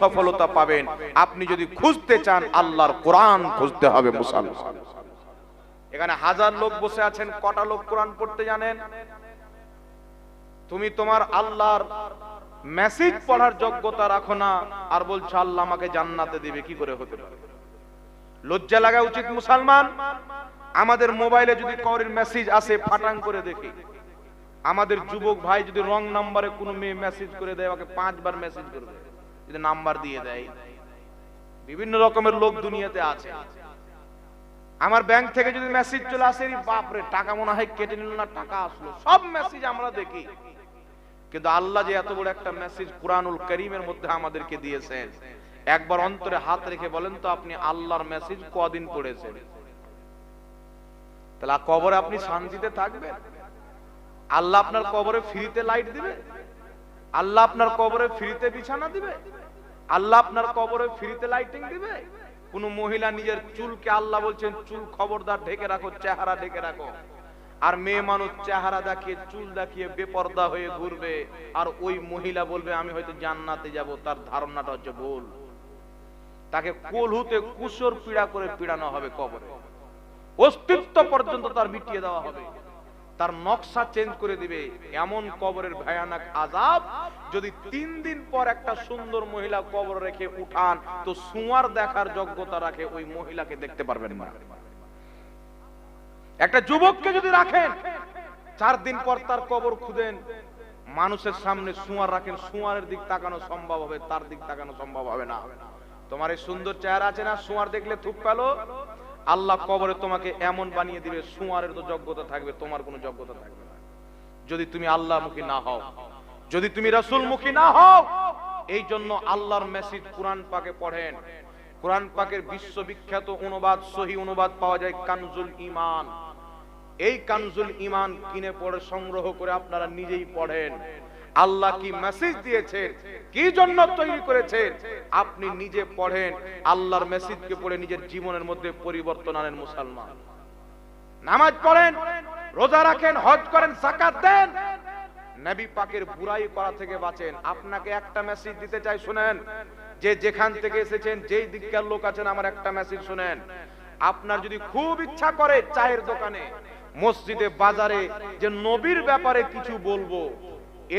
সফলতা পাবেন। আপনি যদি খুঁজতে চান, আল্লাহর কোরআন খুঁজতে হবে মুসলমান এখানে হাজার লোক বসে আছেন, কটা লোক কোরআন পড়তে জানেন? তুমি তোমার আল্লাহর মেসেজ পড়ার যোগ্যতা রাখো না, আর বলছো, আল্লাহ আমাকে জান্নাতে দিবে, কি করে হতে পারে? লজ্জা লাগা উচিত মুসলমান? আমাদের মোবাইলে যদি কাউরির মেসেজ আসে, ফাটাং করে দেখি। আমাদের যুবক ভাই যদি রং নাম্বারে কোনো মেয়ে মেসেজ করে দেয় ওকে পাঁচবার মেসেজ করবে। যদি নাম্বার দিয়ে দেয়। বিভিন্ন রকমের লোক দুনিয়াতে আছে। আমার ব্যাংক থেকে যদি মেসেজ চলে আসে বাপরে, টাকা মনে হয় কেটে নিল না, টাকা আসলো। সব মেসেজ আমরা দেখি। কিন্তু আল্লাহ যে এত বড় একটা মেসেজ কুরআনুল করিমের মধ্যে আমাদেরকে দিয়েছেন, একবার অন্তরে হাত রেখে বলেন তো, আপনি আল্লাহর মেসেজ কদিন পড়েছেন? তাহলে কবরে আপনি শান্তিতে থাকবেন? আল্লাহ আপনার কবরে ফ্রিতে লাইট দিবে? আল্লাহ আপনার কবরে ফ্রিতে বিছানা দিবে? আল্লাহ আপনার কবরে ফ্রিতে লাইটিং দিবে? কোন মহিলা নিজের চুলকে আল্লাহ বলছেন, চুল খবরদার ঢেকে রাখো, চেহারা ঢেকে রাখো। আর মেয়ে মানুষ চেহারা দেখিয়ে, চুল দেখিয়ে বেপর্দা হয়ে ঘুরবে। আর ওই মহিলা বলবে, আমি হয়তো জান্নাতে যাব, তার ধারণাটা হচ্ছে ভুল। তাকে কলহুতে কুসর পীড়া করে পীড়ানো হবে কবরে। অস্তিত্ব পর্যন্ত তার মিটিয়ে দেওয়া হবে। তার নকশা চেঞ্জ করে দিবে এমন কবরের ভয়ানক আজাব যদি তিন দিন পর একটা সুন্দর মহিলা কবর রেখে উঠান, তো সুয়ার দেখার যোগ্যতা রাখে ওই মহিলাকে দেখতে পারবেন না। একটা যুবককে যদি রাখেন, চার দিন পর তার কবর খুদেন, মানুষের সামনে সুয়ার রাখেন, সুয়ারের দিক তাকানো সম্ভব হবে, তার দিক তাকানো সম্ভব হবে না। তোমার এই সুন্দর চেহারা আছে না? সুয়ার দেখলে থুপ পেল আল্লাহ কবরে তোমাকে এমন বানিয়ে দিবে, সুয়ারের তো যোগ্যতা থাকবে, তোমার কোনো যোগ্যতা থাকবে না। যদি তুমি আল্লাহ মুখী না হও, যদি তুমি রাসূল মুখী না হও, এই জন্য আল্লাহর মেসেজ কোরআন পাকে পড়েন। কোরআন পাকের বিশ্ববিখ্যাত অনুবাদ, সহি অনুবাদ পাওয়া যায় কানজুল ইমান এই কানজুল ইমান কিনে পড়ে, সংগ্রহ করে আপনারা নিজেই পড়েন। আল্লাহ কি মেসেজ দিয়েছেন? কি জন্য তৈরি করেছেন? আপনি নিজে পড়েন, আল্লাহর মেসেজকে পড়ে নিজের জীবনের মধ্যে পরিবর্তন আনেন মুসলমান। নামাজ পড়েন, রোজা রাখেন, হজ করেন সাকাত দেন। নবী পাকের বুরাই করা থেকে বাঁচেন। আপনাকে একটা মেসেজ দিতে চাই, শুনেন। যে যেখান থেকে এসেছেন, যেই দিককার লোক আছেন, আমার একটা মেসেজ শুনেন। আপনার যদি খুব ইচ্ছা করে চায়ের দোকানে, মসজিদে, বাজারে, যে নবীর ব্যাপারে কিছু বলব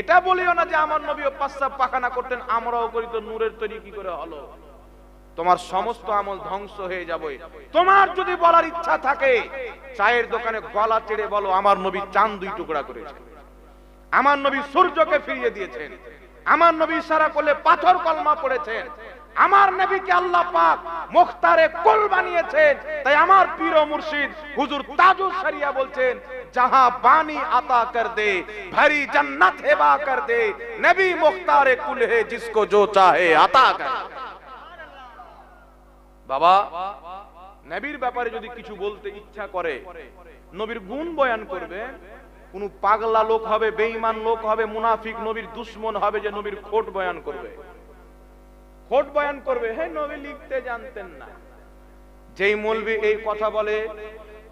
এটা বলিও না যে আমার নবী পাশ্চাপ পাখানা করতেন, আমরাও করি তো নূরের তৈরি কি করে হলো? তোমার সমস্ত আমল ধ্বংস হয়ে যাবে। তোমার যদি বলার ইচ্ছা থাকে, চায়ের দোকানে গলা চেড়ে বলো, আমার নবী চান দুই টুকরা করেছে। আমার নবী সূর্যকে ফিরিয়ে দিয়েছেন। আমার নবী সারা করলে পাথর কলমা পড়েছেন। আমার নবীকে আল্লাহ পাক মুখতারে কুল বানিয়েছেন। তাই আমার পীর মুর্শিদ হুজুর তাজু শরিয়া বলছেন, যাহা বাণী আতা কর দে, ভরি জান্নাত হেবা কর দে, নবী মুখতারে কুল হে জিসকো জো চাহে, আতা কর বাবা, নবীর ব্যাপারে যদি কিছু বলতে ইচ্ছা করে, নবীর গুণ বয়ান করবে, কোন পাগলা লোক হবে, বেঈমান লোক হবে, মুনাফিক নবীর দুশ্মন হবে যে নবীর খোট বয়ান করবে। খোট বয়ান করবে, হে নবী লিখতে জানতেন না। যেই মৌলবি এই কথা বলে,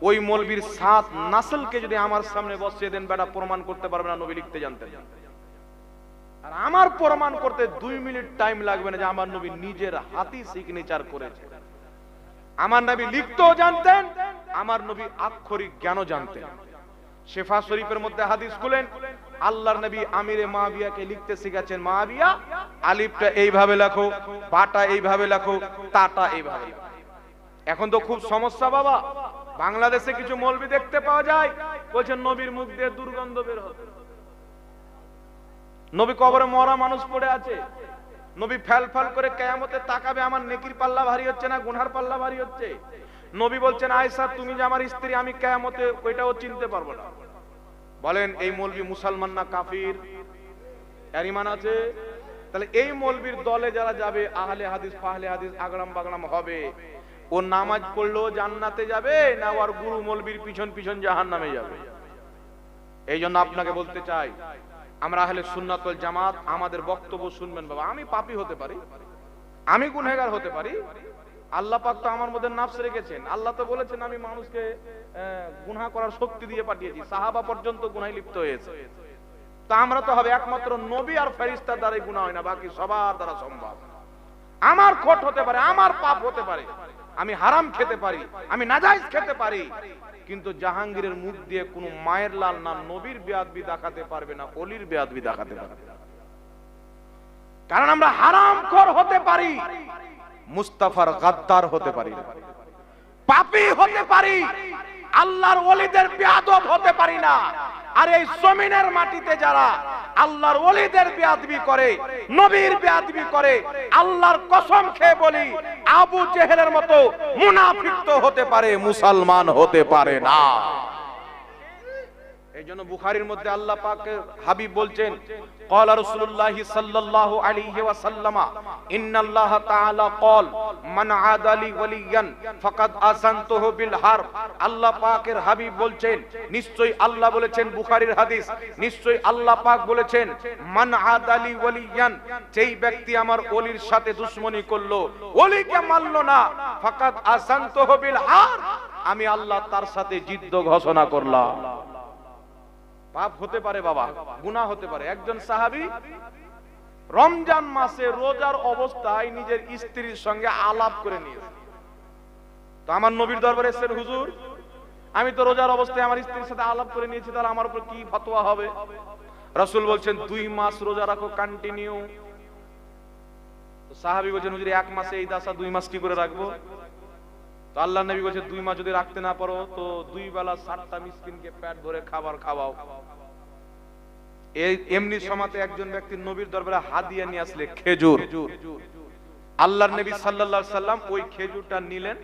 ওই মৌলবীর সাত নাসলকে যদি আমার সামনে বসিয়ে দেন, বেটা প্রমাণ করতে পারবে না নবী লিখতে জানতেন। আর আমার প্রমাণ করতে দুই মিনিট টাইম লাগবে না যে আমার নবী নিজের হাতি সিগনেচার করেছে। আমার নবী লিখতেও জানতেন, আমার নবী আক্ষরিক জ্ঞানও জানতেন। শেফা শরীফের মধ্যে হাদিস খুলেন, আল্লাহর নবী আমিরে মাবিয়াকে লিখতে শিখাচ্ছেন, মাবিয়া, আলিফটা এইভাবে লেখো, বাটা এইভাবে লেখো, তাটা এইভাবে এখন তো খুব সমস্যা বাবা, বাংলাদেশে কিছু মৌলবি দেখতে পাওয়া যায় বলছেন নবীর মুখ দিয়ে দুর্গন্ধ বের হতো নবী কবরে মরা মানুষ পড়ে আছে, নবী ফ্যাল ফ্যাল করে কেয়ামতে তাকাবে, আমার নেকির পাল্লা ভারী হচ্ছে না, গুনহার পাল্লা ভারী হচ্ছে? নবী বলছেন, আয়েশা, তুমি যে আমার স্ত্রী, আমি কেয়ামতে ওইটাও চিনতে পারব না। বলেন, এই মৌলবি মুসলমান না কাফির? এর ইমান আছে? তাহলে এই মৌলবির দলে যারা যাবে, আহলে হাদিস, ফাহলে হাদিস আগড়াম বাগড়াম হবে। ও নামাজ পড়লেও জান্নাতে যাবে, না ওর গুরু মৌলবির পিছন পিছন জাহান নামে যাবে? এই জন্য আপনাকে বলতে চাই, আমরা আহলে সুন্নাতুল জামাত, আমাদের বক্তব্য শুনবেন বাবা। আমি পাপি হতে পারি, আমি গুনহেগার হতে পারি আল্লাহ পাক তো আমার মধ্যে নাফস রেখেছেন। আল্লাহ তো বলেছেন, আমি মানুষকে গুনাহ করার শক্তি দিয়ে পাঠিয়েছি। সাহাবা পর্যন্ত গুনায় লিপ্ত হয়েছে। তা আমরা তো হবে একমাত্র নবী আর ফেরিস্তার দ্বারাই গুনাহ হয় না, বাকি সবার দ্বারা সম্ভব। আমার খোট হতে পারে, আমার পাপ হতে পারে। আমি হারাম খেতে পারি, আমি নাজাইজ খেতে পারি। কিন্তু জাহাঙ্গীরের মুখ দিয়ে কোনো মায়ের লাল না নবীর বেয়াদবি দেখাতে পারবে না, অলির বেয়াদবি দেখাতে পারবে কারণ আমরা হারাম খোর হতে পারি। মুস্তাফার গাদ্দার হতে পারি না। পাপী হতে পারি, আল্লাহর ওলিদের বেয়াদব হতে পারি না আর এই জমিনের মাটিতে যারা আল্লাহর ওলিদের বেয়াদবি করে, নবীর বেয়াদবি করে, আল্লাহর কসম খেয়ে বলি, আবু জেহেলের মতো মুনাফিক তো হতে পারে, মুসলমান হতে পারে না এই জন্য বুখারীর মধ্যে আল্লাহ পাকের হাবিব বলছেন قال رسول الله صلى الله عليه وسلم ان الله تعالى قال من عاد لي وليا فقد اذنته بالحرب আল্লাহ পাকের হাবিব বলছেন নিশ্চয়ই আল্লাহ বলেছেন বুখারীর হাদিস নিশ্চয়ই আল্লাহ পাক বলেছেন মান আদালি ওয়ালিয়ান যেই ব্যক্তি আমার ওলির সাথে দুশমনি করলো ওলিকে মানলো না ফাকাদ আসান্তহু বিল হার আমি আল্লাহ তার সাথে যুদ্ধ ঘোষণা করলাম পাপ হতে পারে বাবা, গুনাহ হতে পারে। একজন সাহাবী রমজান মাসে রোজার অবস্থায় নিজের স্ত্রীর সঙ্গে আলাপ করে নিয়েছে। তো আমার নবীর দরবারে এসেছেন, হুজুর, আমি তো রোজার অবস্থায় আমার স্ত্রীর সাথে আলাপ করে নিয়েছি, তাহলে আমার উপর কি ফতোয়া হবে? রাসূল বলছেন, দুই মাস রোজা রাখো কন্টিনিউ সাহাবী বলছেন, হুজুর, এক মাসে এই দাসা দুই মাস কি করে রাখব? তো আল্লাহ নবী বলছে, দুই মাস যদি রাখতে না পারো, তো দুই বেলা সাতটা মিসকিনকে পেট ভরে খাবার খাওয়াও। এমনি সমাতে একজন ব্যক্তি নবীর দরবারে হাদিয়া নিয়ে আসলে, খেজুর। আল্লাহর নবী সাল্লাল্লাহু সাল্লাম ওই খেজুরটা নিলেন।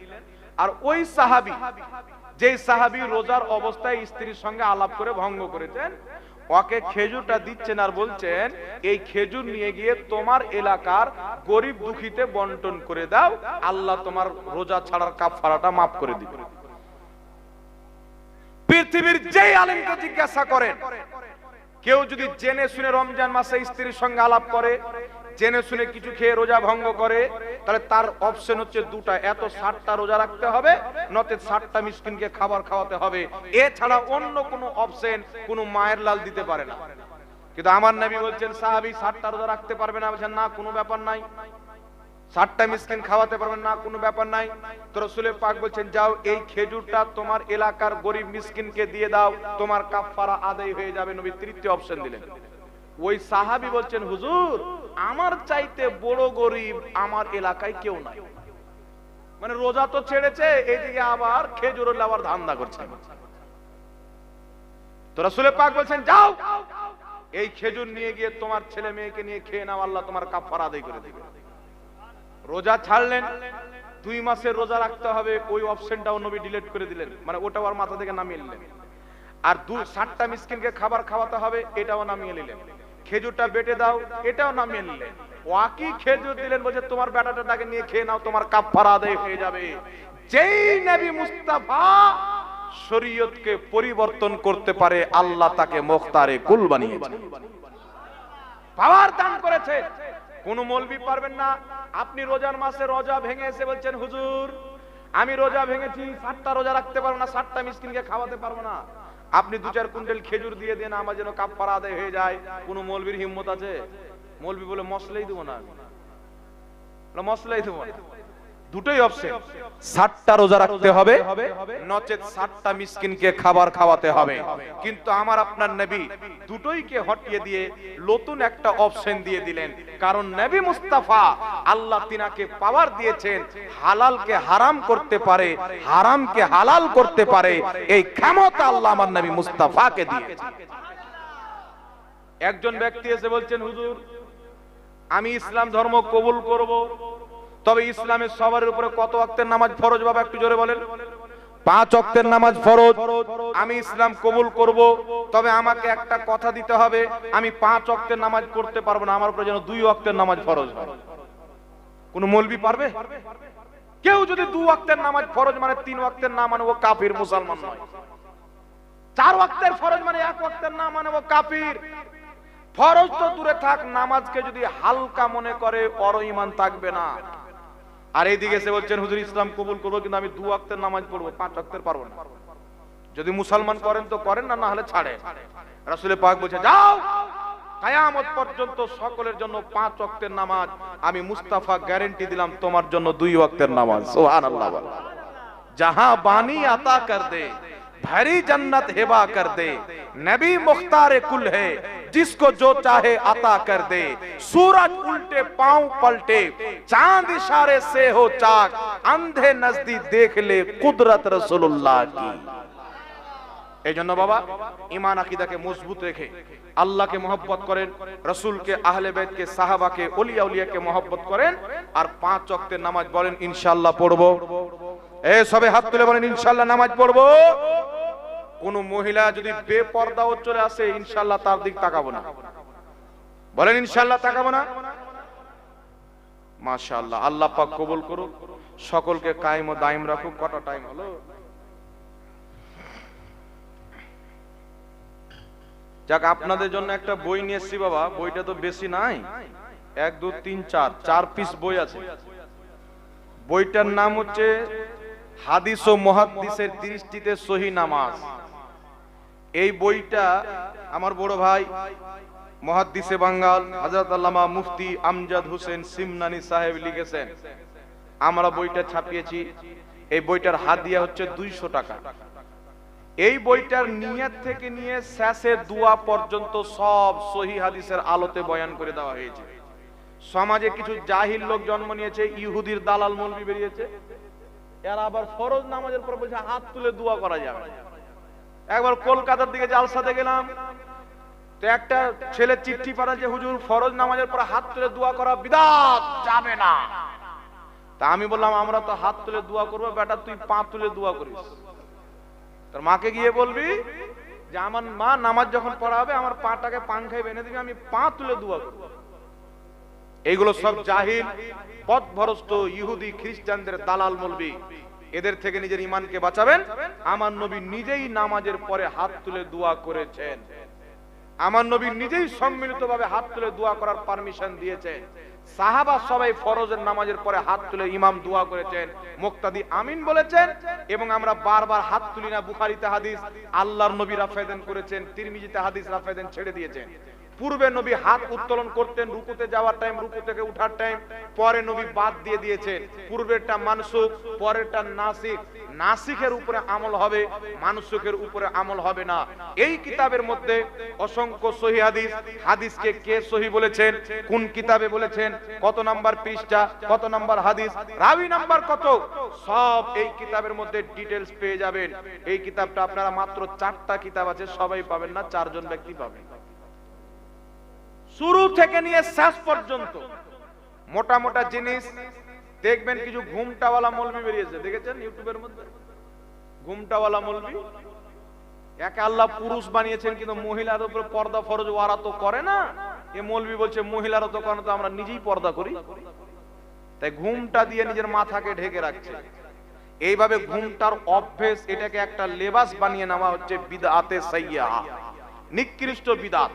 আর ওই সাহাবী, যেই সাহাবী রোজার অবস্থায় স্ত্রীর সঙ্গে আলাপ করে ভঙ্গ করেছেন ওকে খেজুরটা দিচ্ছেন আর বলছেন, এই খেজুর নিয়ে গিয়ে তোমার এলাকার গরিব দুঃখীতে বন্টন করে দাও, আল্লাহ তোমার রোজা ছাড়ার কাফারাটা মাফ করে দিবে। পৃথিবীর যেই আলেমকে জিজ্ঞাসা করেন, কেউ যদি জেনে শুনে রমজান মাসে স্ত্রীর সঙ্গে আলাপ করে জেনে শুনে কিছু খেয়ে রোজা ভঙ্গ করে, তাহলে তার অপশন হচ্ছে দুটা। এত ষাটটা রোজা রাখতে হবে নতে ষাটটা মিসকিনকে খাবার খাওয়াতে হবে। এছাড়া অন্য কোনো অপশন কোনো মায়ের লাল দিতে পারে না। কিন্তু আমার নবী বলছেন, সাহাবি, ষাটটা রোজা রাখতে পারবে না। বলছেন, না, কোনো ব্যাপার নাই। ষাটটা মিসকিন খাওয়াতে পারবেন না, কোনো ব্যাপার নাই। তো রসুলের পাক বলছেন, যাও, এই খেজুরটা তোমার এলাকার গরিব মিসকিনকে দিয়ে দাও। তোমার কাফফারা আদায় হয়ে যাবে। নবী তৃতীয় অপশন দিলেন। ওই সাহাবি বলছেন, হুজুর, আমার চাইতে বড় গরিব আমার এলাকায় কেউ নাই। মানে রোজা তো ছেড়েছে, এইদিকে আবার খেজুর আবার ধান্দা করছে। তো রসুলের পাক বলছেন, যাও, এই খেজুর নিয়ে গিয়ে তোমার ছেলে মেয়েকে নিয়ে খেয়ে নাও, আল্লাহ তোমার কাফফারা আদায় করে দিবে। রোজা ছাড়লেন, দুই মাসের রোজা রাখতে হবে, ওই অপশনটাও নবী ডিলিট করে দিলেন মানে ওটাও আর মাথা থেকে নামিয়ে নিলেন। আর দু ষাটটা মিসকিনকে খাবার খাওয়াতে হবে, এটাও নামিয়ে নিলেন। খেজুরটা বেটে দাও, এটাও নামিয়ে নিলেন ওয়াকি খেজুর দিলেন বলছে, তোমার বেটাটাকে নিয়ে খেয়ে নাও, তোমার কাফারা আদায় হয়ে যাবে। যেই নবী মুস্তাফা শরীয়তকে পরিবর্তন করতে পারে, আল্লাহ তাকে মুখতারে কুল বানিয়েছে। পাওয়ার দান করেছে। কোন মলবি পারবেন না। আপনি রোজার মাসে রোজা ভেঙে এসে বলছেন, হুজুর, আমি রোজা ভেঙেছি, সাতটা রোজা রাখতে পারব না, সাতটা মিসকিনকে খাওয়াতে পারব না। আপনি দু চার কুইন্টাল খেজুর দিয়ে দেন, আমার যেন কাপ্পারা আদায় হয়ে যায়। কোন মলবির হিম্মত আছে? মলবি বলে, মশলাই দেবো না মশলাই দেবো না। দুটোই অপশন ষাটটা রোজা রাখতে হবে, নচেত ষাটটা মিসকিনকে খাবার খাওয়াতে হবে। কিন্তু আমার আপনার নবী দুটোইকে হটিয়ে দিয়ে নতুন একটা অপশন দিয়ে দিলেন। কারণ নবী মুস্তাফা আল্লাহ তিনাকে পাওয়ার দিয়েছেন হালালকে হারাম করতে পারে, হারামকে হালাল করতে পারে। এই ক্ষমতা আল্লাহ আমার নবী মুস্তাফাকে দিয়েছেন। একজন ব্যক্তি এসে বলছেন, হুজুর, আমি ইসলাম ধর্ম কবুল করব। তবে ইসলামের সবার উপরে কত ওয়াক্তের নামাজ ফরজ বাবা একটু জোরে বলেন? পাঁচ অক্তের নামাজ ফরজ। আমি ইসলাম কবুল করব, তবে আমাকে একটা কথা দিতে হবে, আমি পাঁচ অক্তের নামাজ পড়তে পারব না, আমার উপরে যেন দুই অক্তের নামাজ ফরজ হয়। কোন মলবি পারবে? কেউ যদি দু ওয়াক্তের নামাজ ফরজ মানে তিন ওয়াক্তের না মানে ও কাফির মুসলমান নয়। চার ওয়াক্তের ফরজ মানে এক ওয়াক্তের না মানে ও কাফির। ফরজ তো দূরে থাক, নামাজকে যদি হালকা মনে করে অর ইমান থাকবে না। আর এই দিকে বলছেন, হুজুর, ইসলাম কবুল করব, কিন্তু আমি দু অক্তের নামাজ পড়ব, পাঁচ অক্তের পারব না। যদি মুসলমান করেন তো করেন না হলে ছাড়ে। রাসুলের পাক বলছে যাও, কায়ামত পর্যন্ত সকলের জন্য পাঁচ অক্তের নামাজ, আমি মুস্তাফা গ্যারেন্টি দিলাম তোমার জন্য দুই অক্তের নামাজ। সোহান আল্লাহ যাহা বাণী আতা কর দে भरी जन्नत हेबा कर दे नबी मुख्तार कुल है जिसको जो चाहे अता कर दे सूरज उल्टे पांव पलटे चांद इशारे से हो चाक अंधे नजदीक देख ले कुदरत रसूलुल्लाह की এই জন্য বাবা ইমান আকিদাকে মজবুত রেখে আল্লাহকে মহব্বত করেন রসুলকে আহলে বেদকে সাহাবাকে ওলিয়া উলিয়াকে মহব্বত করেন আর পাঁচ ওয়াক্তের নামাজ বলেন ইনশাআল্লাহ পড়বো এ সবে হাত তুলে বলেন ইনশাআল্লাহ নামাজ পড়বো কোন মহিলা যদি বেপর্দাও চলে আসে ইনশাল্লাহ তার দিক তাকাবো না। বলেন ইনশাল্লাহ তাকাবো না? মাশাআল্লাহ, আল্লাহ পাক কবুল করুক। সকলকে কায়েম ও দাইম রাখুক। কটা টাইম হলো? যাক, আপনাদের জন্য একটা বই নিয়ে বাবা। বইটা তো বেশি নাই। এক, দু, তিন, চার চার পিস বই আছে। বইটার নাম হচ্ছে হাদিস ও মহাদিসের দৃষ্টিতে সহি নামাজ। এই বইটা আমার বড় ভাই মহাদিসে বাঙ্গাল, হযরত আল্লামা মুফতি আমজাদ হোসেন সিমনানি সাহেব লিখেছেন। আমরা বইটা ছাপিয়েছি। এই বইটার হাদিয়া হচ্ছে দুইশো টাকা। এই বইটার নিয়ত থেকে নিয়ে শেষে দুয়া পর্যন্ত সব সহি হাদিসের আলোতে বয়ান করে দেওয়া হয়েছে। সমাজে কিছু জাহিল লোক জন্ম নিয়েছে, ইহুদির দালাল মৌলবি বেরিয়েছে। এরা আবার ফরজ নামাজের পর বলছে, হাত তুলে দোয়া করা যাবে। একবার কলকাতার দিকে জালসাতে গেলাম, তো একটা ছেলে চিঠি পাঠাচ্ছে হুজুর, ফরজ নামাজের পর হাত তুলে দোয়া করা বিদাত, যাবে না। তা আমি বললাম, আমরা তো হাত তুলে দোয়া করব, বেটা, তুই পা তুলে দোয়া করিস। তোর মাকে গিয়ে বলবি যে, আমার মা নামাজ যখন পড়া হবে আমার পাটাকে পাংখায় বেঁধে দিবি, আমি পা তুলে দোয়া করব। এইগুলো সব জাহিল, পথভ্রষ্ট ইহুদি খ্রিস্টানদের দালাল মলবি। এদের থেকে নিজের ইমানকে বাঁচাবেন। আমার নবী নিজেই নামাজের পরে হাত তুলে দোয়া করেছেন। আমার নবী নিজেই সম্মিলিতভাবে হাত তুলে দোয়া করার পারমিশন দিয়েছেন। সাহাবা সবাই ফরজের নামাজের পরে হাত তুলে ইমাম দোয়া করেছেন। মুক্তাদি আমিন বলেছেন এবং আমরা বারবার হাত তুলি না বুখারিতে হাদিস। আল্লাহর নবী রাফায়দান করেছেন, তিরমিজিতে হাদিস রাফায়দান ছেড়ে দিয়েছেন। পূর্বে নবী হাত উত্তোলন করতেন, রুকুতে যাওয়ার টাইম রুকু থেকে উঠার টাইম পরে নবী বাদ দিয়ে দিয়েছেন। পূর্বেরটা মানসুক পরেরটা নাসিক। নাসিকের উপরে আমল হবে মানসুকের উপরে আমল হবে না। এই কিতাবের মধ্যে অসংখ্য সহি হাদিস। হাদিসকে কে সহি বলেছেন? কোন কিতাবে বলেছেন? কত নাম্বার পৃষ্ঠা? কত নাম্বার হাদিস? রাবি নাম্বার কত? সব এই কিতাবের মধ্যে ডিটেলস পেয়ে যাবেন। এই কিতাবটা আপনারা মাত্র চারটা কিতাব আছে, সবাই পাবেন না, চারজন ব্যক্তি পাবেন। শুরু থেকে নিয়ে শেষ পর্যন্ত মোটা মোটা জিনিস, দেখবেন কিছু ঘুমটাওয়ালা মলবি বেরিয়েছে। দেখেছেন ইউটিউবের মধ্যে? ঘুমটাওয়ালা মলবি? একে আল্লাহ পুরুষ বানিয়েছেন, কিন্তু মহিলার উপরে পর্দা ফরজ, ওরা তো করে না। এ মলবি বলছে, মহিলারা তো করে তো আমরা নিজেই পর্দা করি। তাই ঘুমটা দিয়ে নিজের মাথাকে ঢেকে রাখছে। এইভাবে ঘুমটার অভ্যেস, এটাকে একটা লেবাস বানিয়ে নেওয়া হচ্ছে বিদাতে সাইয়া নিকৃষ্ট বিদাত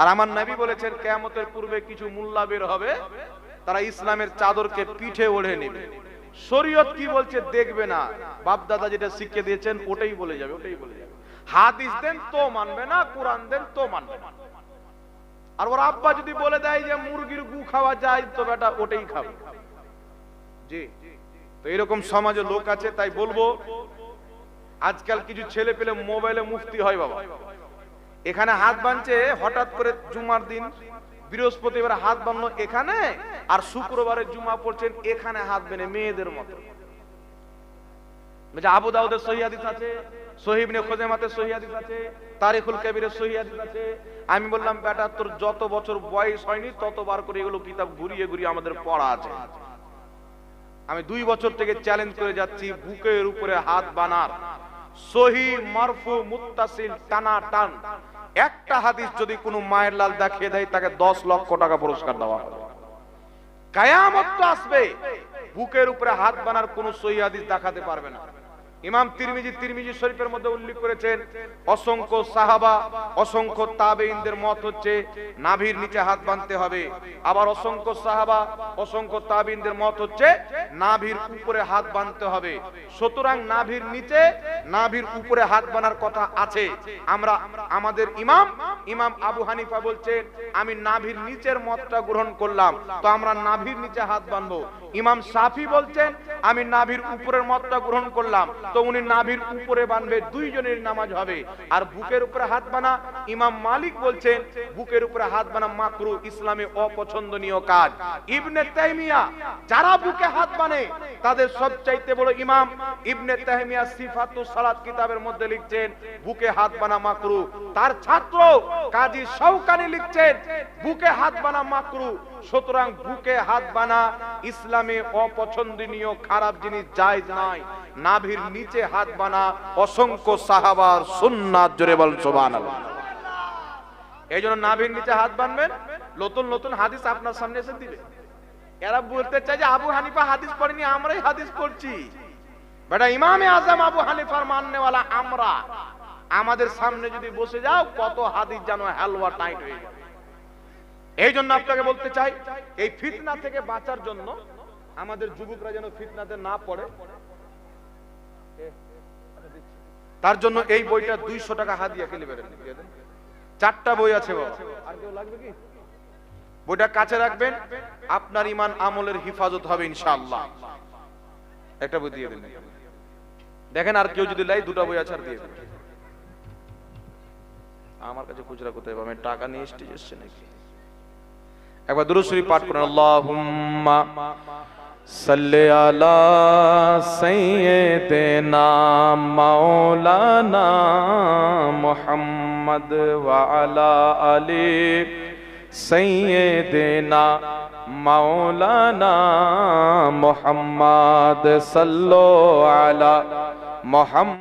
আর আমার নবী বলেছেন, কেয়ামতের পূর্বে কিছু মুল্লা বের হবে, তারা ইসলামের চাদরকে পিঠে ওড়ে নেবে। শরীয়ত কি বলছে দেখবে না। বাপ দাদা যেটা শিখে দিয়েছেন, ওটাই বলে যাবে, ওটাই বলে যাবে। হাদিস দেন তো মানবে না, কোরআন দেন তো মানবে না। আর ওর আব্বা যদি বলে দেয় যে মুরগির গু খাওয়া যায়, তো বেটা ওটাই খাবে। জি। তো এরকম সমাজে লোক আছে, তাই বলব, আজকাল কিছু ছেলে পেলে মোবাইলে মুফতি হয় বাবা। এখানে হাত বাঁধছে হঠাৎ করে জুমার দিন বৃহস্পতিবার হাত বাঁধলো এখানে, আর শুক্রবারে জুমা পড়ছেন এখানে হাত বেঁধে মেয়েদের মতো। আবু দাউদের আছে সহিবনে খোজেমাতে আছে, তারিখুল আছে। আমি বললাম, বেটা, তোর যত বছর বয়স হয়নি, ততবার করে এগুলো কিতাব ঘুরিয়ে ঘুরিয়ে আমাদের পড়া আছে। আমি দুই বছর থেকে চ্যালেঞ্জ করে যাচ্ছি, বুকের উপরে হাত বানার। সহি, মারফু, মুত্তাসিল টানা টান একটা হাদিস যদি কোনো মায়ের লাল দেখিয়ে দেয়, তাকে দশ লক্ষ টাকা পুরস্কার দেওয়া হবে। কায়ামত আসবে। বুকের উপরে হাত বানার কোন সই হাদিস দেখাতে পারবে না। ইমাম তিরমিজি তিরমিজি শরীফের মধ্যে উল্লেখ করেছেন, অসংখ্য সাহাবা, অসংখ্য তাবেইনদের মত হচ্ছে নাভির নিচে হাত বাঁধতে হবে। আবার অসংখ্য সাহাবা, অসংখ্য তাবেইনদের মত হচ্ছে নাভির উপরে হাত বাঁধতে হবে। সুতরাং নাভির নিচে, নাভির উপরে হাত বাঁধার কথা আছে। আমরা, আমাদের ইমাম ইমাম আবু হানিফা বলছেন, আমি নাভির নিচের মতটা গ্রহণ করলাম, তো আমরা নাভির নিচে হাত বাঁধবো। ইমাম সাফি বলছেন, আমি নাভির উপরের মতটা গ্রহণ করলাম। তো উনি নাভির উপরে বানবে, দুইজনের নামাজ হবে। আর বুকের উপরে হাত বানা, ইমাম মালিক বলছেন, বুকের উপরে হাত বানা মাকরু, ইসলামে অপছন্দনীয় কাজ। ইবনে তাইমিয়া, যারা বুকে হাত বানে, তাদের সবচাইতে বড় ইমাম ইবনে তাইমিয়া সিফাতু সালাত কিতাবের মধ্যে লিখছেন, বুকে হাত বানা মাকরু। তার ছাত্র কাজী শৌকানি লিখছেন, বুকে হাত বানা মাকরু। সুতরাং বুকে হাত বানা ইসলামে অপছন্দনীয় খারাপ জিনিস জায়েজ নাই। নাভির নিচে হাত বানা অসংখ্য সাহাবার সুন্নাত, জোরে বল সুবহানাল্লাহ। এই জন্য নাভির নিচে হাত বানবেন, নতুন নতুন হাদিস আপনার সামনে এসে দিবে। এরা বলতে চায় যে আবু হানিফা হাদিস পড়েনি, আমরাই হাদিস পড়ছি। বেটা, ইমামে আজম আবু হানিফার মাননেওয়ালা আমরা, আমাদের সামনে যদি বসে যাও, কত হাদিস জানো হালুয়া টাইট হয়ে যাবে। এই জন্য আপনাকে বলতে চাই, এই ফিতনা থেকে বাঁচার জন্য আমাদের যুবকরা যেন ফিতনাতে না পড়ে। তার জন্য এই বইটা দুইশো টাকা হাদিয়া খেলে বেরেন চারটা বই আছে আর কেউ লাগবে কি? বইটা কাছে রাখবেন আপনার ইমান আমলের হিফাজত হবে ইনশাআল্লাহ। একটা বই দিয়ে দিন। দেখেন আর কেউ যদি লাই দুটো বই আছে আর দিয়ে দিন। আমার কাছে খুচরা কোথায় পাবেন টাকা নিয়ে স্টেজ এসছে নাকি? একবার দুরূদ পাঠ করেন আল্লাহুম্মা صلی علی سیدنا مولانا محمد وعلا علی سیدنا مولانا محمد صلو علی محمد